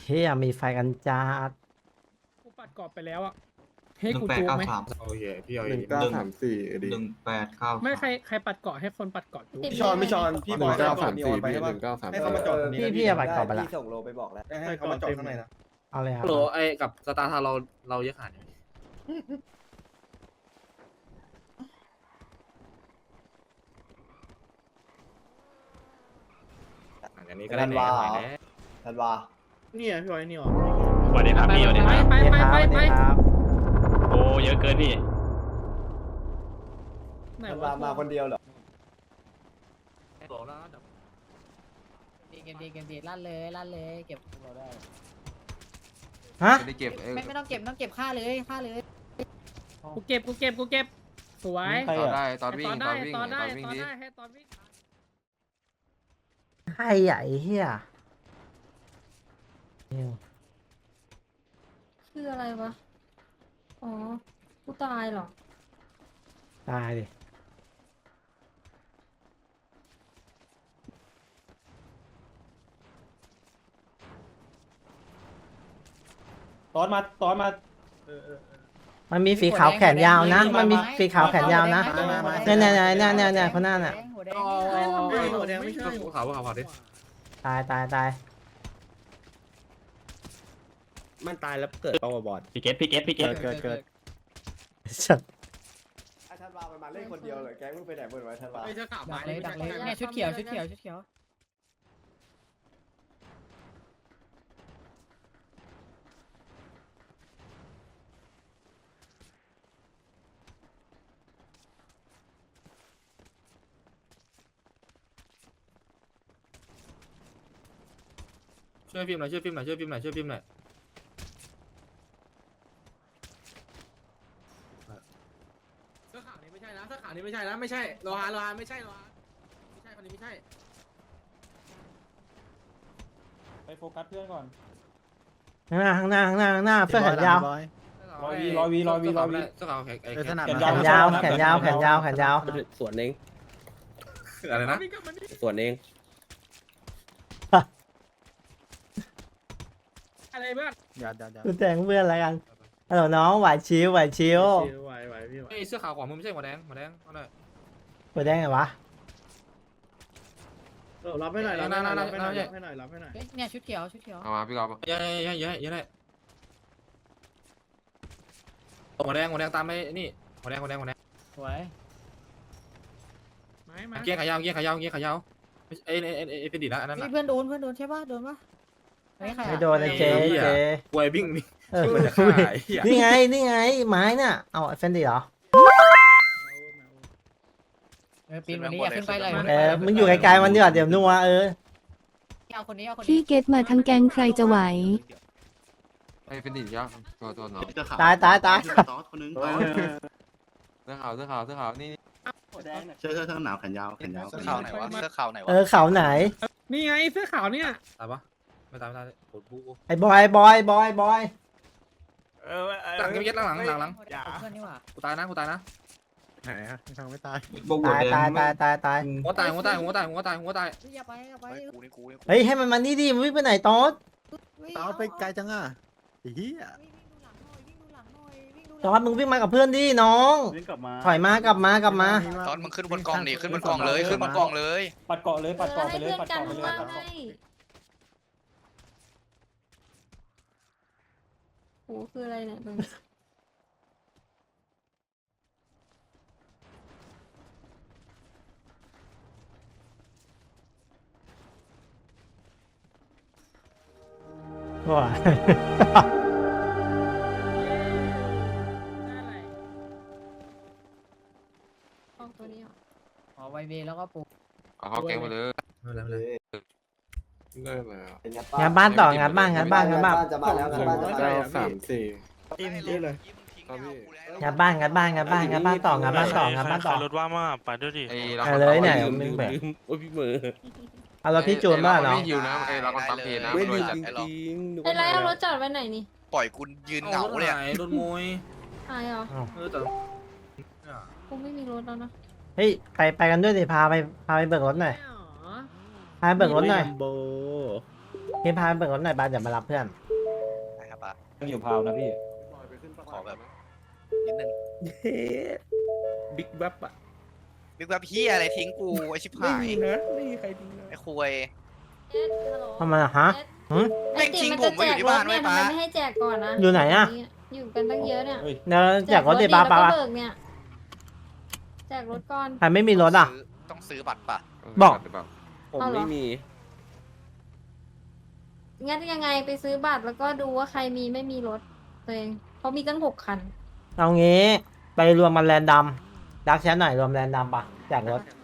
เฮียมีไฟกันจ้าดกูปัดกรอบไปแล้วอะให้หนึ่งกูแปดจูบเก้าไหมสามโอเคพี่เอาหอีนึ่งกเก้าสามสี่ดีหนึ่งแปดเก้าไม่ใครใครปัดเกาะให้คนปัดเกาะจูบพี่ชอนพี่ชอนพี่หบนึ่องยเก้าให้สามนีอสี่อนไปพี่ให้หป่ะนึ่งเก้าสามให้เขามาจอดตรงนี้พี่พี่เอาบัตรกรอบไปละพี่ส่งโลไปบอกแล้วให้เขามาจอดข้างในนะเอาเลยครับโหลไอ้กับสตาร์ทาเราเราเยอะขนาดนี้อันนี้ก็ได้แหน่หน่อยแล้วธันวา เนี่ยพี่บอยนี่หรอสวัสดีครับพี่สวัสดีไปครับไปเดี๋ยวไปครับไปเดี๋ไปยวครับโอ้เยอะเกินพี่ไหนธันวะวามาคนเดียวเหรอบอกแล้วเดี๋ยวดีเกมดีเกมดีลั่นเลยลั่นเลยเก็บเราได้ฮะไม่ได้เก็บเออไม่ไม่ต้องเก็บไม่ต้องเก็บค่าเลยค่าเลยกูเก็บกูเก็บกูเก็บสวยตอนได้ตอนวิ่งตอนตได้อนวิ่งตอนตได้อนวิ่งตอนดิได้ให้ตอนวิ่งใครใหญ่เฮียนิว คืออะไรวะ อ๋อ กูตายเหรอ ตายดิตอนมาตอนมามันมีสีขาวแขนยาวนะ มันมีสีขาวแขนยาวนะ เนี่ยเนี่ยเนี่ยเนี่ยเนี่ยเนี่ยคนหน้าน่ะ หัวแดงเฮ้ยหัวแดงไม่ใช่ภูเขาภูเขาภูเขาดิ ตายตายตาย มันตายแล้วเกิดเปล่าวะบอดพี่เกตพี่เกตพี่เกตเกิดเกิดชัดไอ้ธันวามันมาเล่นคนเดียวเหรอแก๊งมึงไปไหนหมดวะธันวาไม่ใช่ข่าวดักเลยดักเลยเนี่ยชุดเขียวชุดเขียวชุดเขียวช่วยฟิล์มหน่อยช่วยฟิล์มหน่อยช่วยฟิล์มหน่อยช่วยฟิล์มหน่อยเสื้อขาว นี้ไม่ใช่นะเสื้อขาวนี้ไม่ใช่นะไม่ใช่โลหะโลหะไม่ใช่โลหะไม่ใช่คนนี้ไม่ใช่ไปโฟกัสเพื่อนก่อน ข้างหน้าข้างหน้าข้างหน้าข้างหน้าเสื้อแขนยาว ร้อยวีร้อยวีร้อยวีร้อยวีเสื้อขาวแขนไอ้เออสนามแขนยาวแขนยาวแขนยาวแขนยาวสวนเองอะไรนะสวนเองอะไรเพื่อนอย่าอย่าอย่ากูแต่งเพื่อนอะไรกัน ฮัลโหลน้องไหวชิวไหวชิวไหวไหวพี่ไหวไอ้เสื้อขาวขวามือไม่ใช่หัวแดงหัวแดงเอาหน่อยหัวแดงไงวะเออรับให้หน่อยรับให้หน่อยรับให้หน่อยรับให้หน่อยรับให้หน่อยเนี่ยชุดเขียวชุดเขียวเอามาพี่กอล์ฟเยอะเยอะเยอะเยอะเลยหัวแดงหัวแดงตามไปนี่หัวแดงหัวแดงหัวแดงสวยไม้มาเกียร์ขายาวเกียร์ขายาวเกียร์ขายาวไอ้ไอ้ไอ้ไอ้เป็นดีนะอันนั้นนี่น่ะเพื่อนโดนเพื่อนโดนใช่ป่ะโดนป่ะไม่ใครไม่โดนนะเจไอ้เหี้ยเจกวยวิ่งนี่ เออมันจะฆ่าไอ้เหี้ยนี่ไง นี่ไง ไม้น่ะ เอาเฟนดี้เหรอ เออปีนวันนี้อย่าขึ้นไปเลยเออ มึงอยู่ไกลๆมันดีกว่าเดี๋ยวนัวเออ เอาคนนี้เอาคนนี้พี่เกตมาทั้งแก๊งใครจะไหว ไอ้เป็นดิยักษ์ตัวตัวน้องตายตายตายคนนึงเสื้อขาวเสื้อขาวเสื้อขาวนี่เสื้อเสื้อเสื้อหนาวแขนยาวแขนยาวเสื้อขาวไหนวะเสื้อขาวเออเขาไหน นี่ไงเสื้อขาวเนี่ยตายปะไม่ตายไม่ตายปวดบูไอ้บอยบอยบอยบอย หลังเกียร์หลังหลังหลังเพื่อนนี่หว่ากูตายนะกูตายนะไหนฮะทางไม่ตายบวกหัวตายแดงตายตายตายตายหัวตายหัวตายหัวตายหัวตายหัวตายอย่าไปอย่าไปเฮ้ยให้มันมานี่ดิมันวิ่งไปไหนตอสตาไปไกลจังอะเฮียตอสมึงวิ่งมากับเพื่อนดิน้องถอยมากลับมากลับมาตอนมึงขึ้นบนกองดิขึ้นบนกองเลยขึ้นบนกองเลยปัดเกาะเลยปัดเกาะไปเลยปัดเกาะไปเลย โอ้คืออะไรเนี่ยว้าออกตัวนี้อะขอไวเบแล้วก็ปู เอาเข้าแกงมาเลยไม่เป็นไรไม่เป็นไร ได้แล้วเป็นไงงานบ้านต่องานบ้านงานบ้านงานบ้านจะมาแล้วงานบ้านจะมาเก้าแล้วสามสี่ทีมทีมเลยงานบ้านงานบ้านงานบ้านงานบ้านต่องานบ้านต่องานบ้านต่อรถว่างมากไปด้วยดิไอ้ไปเลยเนี่ยลืมมึลืงมแบบลืมโอ้ยพี่มือเอาเราพี่จูนบ้างเนาะไม่หิวนะไอ้เราก็ปั๊มเพจนะไม่ไม่ลืรู้มจัดจริงไอ้ไรเอารถจอดไว้ไหนนี่ปล่อยกูยืนเหงาเลยไหนโดนมวยหายเหรอเออแต่กูไม่มีรถแล้วนะเฮ้ยไปไปกันด้วยดิพาไปพาไปเบิกรถหน่อย พาไปเบิกรถหน่อยโบพี่พาเปิดรถหน่อยบ้านเดี๋ยวมารับเพื่อน นะครับอะต้องอยู่พาวนะพี่ ขอแบบนิดนึงบิ๊กแบ๊บอะบิ๊กแบบพี่อะไรทิ้งกูไอชิบไม่หายมีนะไม่มีใครทิ้งนะไอคุย เอ็ดฮัลโหลทำไมอะฮะเอ็ดหึ แม่งทิ้งผมไว้อยู่ที่บ้านไว้ทำป้าไมไม่ให้แจกก่อนนะอยู่ไหนอะ อยู่กันตั้งเยอะเนี่ยเดี๋ยวแจกรถดิป้าแล้วป้าก็เบิกเนี่ยแจกรถก่อน ใครไม่มีรถอะ ซื้ต้องซื้อบัตรป่ะบอก หรือเปล่า ผมเอาเหรอ ไม่มี งั้นยังไงไปซื้อบัตรแล้วก็ดูว่าใครมีไม่มีรถตัวเองเขามีตั้งหกคันเอางี้ ไปรวมกันแรนดัมดักแชทหน่อยรวมแรนดัมปะแจกรถ